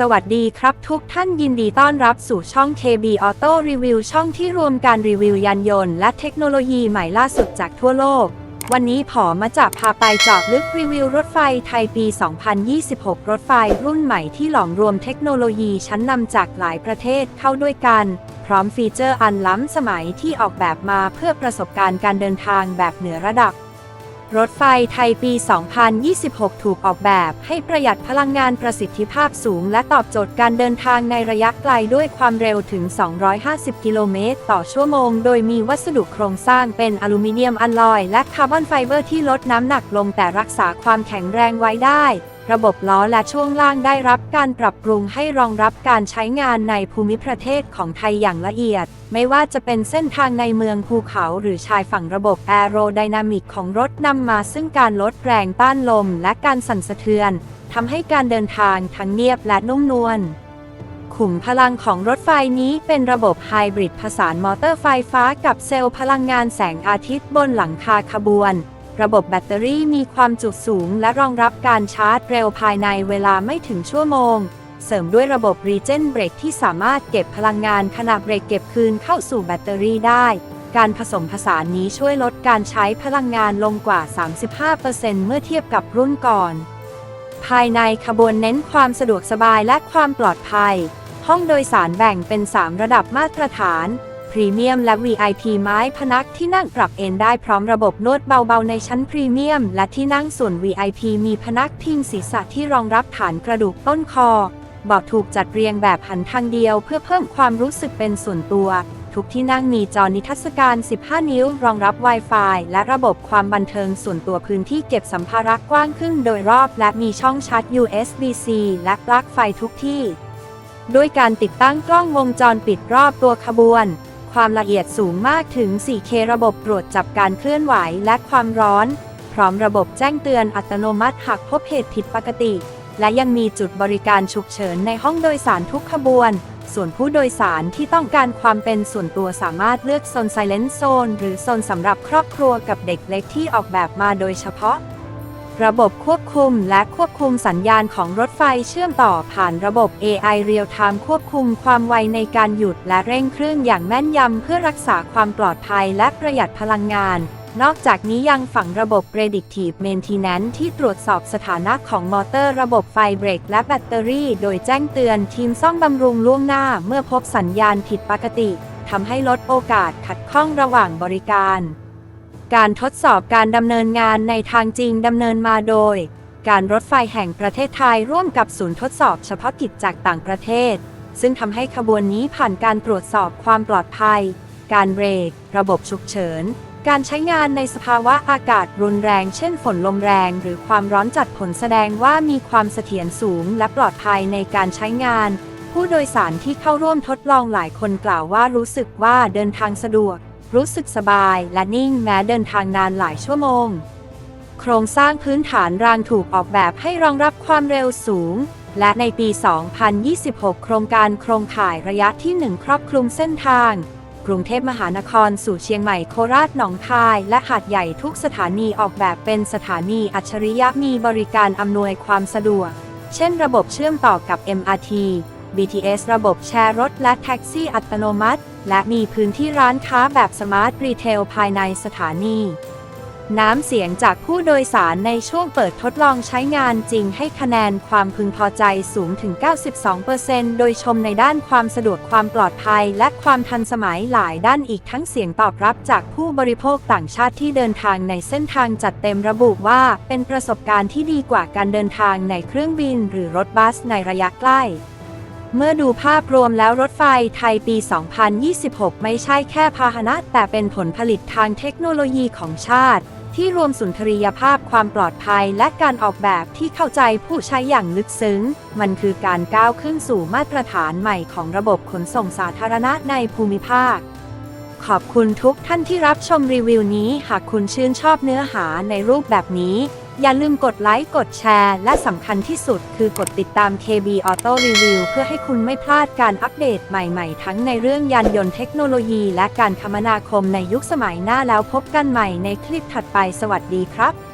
สวัสดีครับทุกท่านยินดีต้อนรับสู่ช่อง KB Auto Review ช่องที่รวมการรีวิวยานยนต์และเทคโนโลยีใหม่ล่าสุดจากทั่วโลก วันนี้ผอมาจะพาไปเจาะลึกรีวิวรถไฟไทยปี 2026 รถไฟรุ่นใหม่ที่หลอมรวมเทคโนโลยีชั้นนำจากหลายประเทศเข้าด้วยกัน พร้อมฟีเจอร์อันล้ำสมัยที่ออกแบบมาเพื่อประสบการณ์การเดินทางแบบเหนือระดับ รถไฟไทยปี 2026 ถูกออกแบบให้ประหยัดพลังงานประสิทธิภาพสูง และตอบโจทย์การเดินทางในระยะไกลด้วยความเร็วถึง 250 กิโลเมตร ต่อชั่วโมง โดยมีวัสดุโครงสร้างเป็นอลูมิเนียมอลลอย และคาร์บอนไฟเบอร์ที่ลดน้ำหนักลงแต่รักษาความแข็งแรงไว้ได้ ระบบล้อและช่วงล่างได้รับการปรับปรุงให้รองรับการใช้งานในภูมิประเทศของไทยอย่างละเอียด ไม่ว่าจะเป็นเส้นทางในเมืองภูเขาหรือชายฝั่งระบบแอโรไดนามิกของรถนำมาซึ่งการลดแรงต้านลมและการสั่นสะเทือนทำให้การเดินทางทั้งเนียบและนุ่มนวลขุมพลังของรถไฟนี้เป็นระบบไฮบริดผสานมอเตอร์ไฟฟ้ากับเซลล์พลังงานแสงอาทิตย์บนหลังคาขบวน ระบบแบตเตอรี่มีความจุสูงและรองรับการชาร์จเร็วภายในเวลาไม่ถึงชั่วโมง เสริมด้วยระบบรีเจนเบรกที่สามารถเก็บพลังงานขณะเบรกเก็บคืนเข้าสู่แบตเตอรี่ได้ การผสมผสานนี้ช่วยลดการใช้พลังงานลงกว่า 35%เมื่อเทียบกับรุ่นก่อน ภายในขบวนเน้นความสะดวกสบายและความปลอดภัย ห้องโดยสารแบ่งเป็น 3 ระดับมาตรฐาน พรีเมียมและ VIP ไม้พนักที่นั่งปรับเอนได้พร้อมระบบนวดเบาๆในชั้นพรีเมียม และที่นั่งส่วน VIP มีพนักพิงศีรษะที่รองรับฐานกระดูกต้นคอเบาะถูกจัดเรียงแบบหันทางเดียว เพื่อเพิ่มความรู้สึกเป็นส่วนตัว ทุกที่นั่งมีจอนิทรรศการ 15 นิ้ว รองรับ Wi-Fi และระบบความบันเทิงส่วนตัวพื้นที่เก็บสัมภาระกว้างขึ้นโดยรอบ และมีช่องชาร์จ USB-C และปลั๊กไฟทุกที่ ด้วยการติดตั้งกล้องวงจรปิดรอบตัวขบวน ความละเอียดสูงมากถึง 4K ระบบตรวจจับการเคลื่อนไหวและความร้อน พร้อมระบบแจ้งเตือนอัตโนมัติหากพบเหตุผิดปกติ และยังมีจุดบริการฉุกเฉินในห้องโดยสารทุกขบวน ส่วนผู้โดยสารที่ต้องการความเป็นส่วนตัวสามารถเลือกโซน Silent Zone หรือโซนสำหรับครอบครัวกับเด็กเล็กที่ออกแบบมาโดยเฉพาะ ระบบควบคุมและควบคุมสัญญาณของรถไฟเชื่อมต่อผ่านระบบ AI Real Time ควบคุมความไวในการหยุดและเร่งเครื่องอย่างแม่นยำเพื่อรักษาความปลอดภัยและประหยัดพลังงาน นอกจากนี้ยังฝังระบบ Predictive Maintenance ที่ตรวจสอบสถานะของมอเตอร์ระบบไฟเบรกและแบตเตอรี่ โดยแจ้งเตือนทีมซ่อมบำรุงล่วงหน้าเมื่อพบสัญญาณผิดปกติทำให้ลดโอกาสขัดข้องระหว่างบริการ การทดสอบการดำเนินงานในทางจริงดำเนินมาโดย การรถไฟแห่งประเทศไทยร่วมกับศูนย์ทดสอบเฉพาะกิจจากต่างประเทศ ซึ่งทำให้ขบวนนี้ผ่านการตรวจสอบความปลอดภัย การเบรก ระบบฉุกเฉิน การใช้งานในสภาวะอากาศรุนแรง เช่นฝนลมแรง หรือความร้อนจัดผลแสดงว่ามีความเสถียรสูงและปลอดภัยในการใช้งาน ผู้โดยสารที่เข้าร่วมทดลองหลายคนกล่าวว่ารู้สึกว่าเดินทางสะดวก รู้สึกสบายและนิ่งแม้เดินทางนานหลายชั่วโมง โครงสร้างพื้นฐานรางถูกออกแบบให้รองรับความเร็วสูง และในปี 2026 โครงการโครงข่ายระยะที่ 1 ครอบคลุมเส้นทาง กรุงเทพมหานครสู่เชียงใหม่โคราชหนองคาย และหาดใหญ่ทุกสถานีออกแบบเป็นสถานีอัจฉริยะมีบริการอำนวยความสะดวก เช่น ระบบเชื่อมต่อกับ MRT BTS ระบบแชร์รถและแท็กซี่อัตโนมัติ และมีพื้นที่ร้านค้าแบบสมาร์ทรีเทลภายในสถานี น้ำเสียงจากผู้โดยสารในช่วงเปิดทดลองใช้งานจริงให้คะแนนความพึงพอใจสูงถึง 92%โดยชมในด้านความสะดวกความปลอดภัย และความทันสมัยหลายด้านอีกทั้งเสียงตอบรับจากผู้บริโภคต่างชาติที่เดินทางในเส้นทางจัดเต็มระบุว่า เป็นประสบการณ์ที่ดีกว่าการเดินทางในเครื่องบิน หรือรถบัสในระยะใกล้ เมื่อดูภาพรวมแล้วรถไฟไทยปี 2026 ไม่ใช่แค่พาหนะ แต่เป็นผลผลิตทางเทคโนโลยีของชาติ ที่รวมสุนทรียภาพความปลอดภัยและการออกแบบที่เข้าใจผู้ใช้อย่างลึกซึ้ง มันคือการก้าวขึ้นสู่มาตรฐานใหม่ของระบบขนส่งสาธารณะในภูมิภาค ขอบคุณทุกท่านที่รับชมรีวิวนี้ หากคุณชื่นชอบเนื้อหาในรูปแบบนี้ อย่าลืมกดไลค์ กดแชร์ และสำคัญที่สุดคือกดติดตาม KB Auto Review เพื่อให้คุณไม่พลาดการอัปเดตใหม่ๆ ทั้งในเรื่องยานยนต์เทคโนโลยีและการคมนาคมในยุคสมัยหน้าแล้วพบกันใหม่ในคลิปถัดไปสวัสดีครับ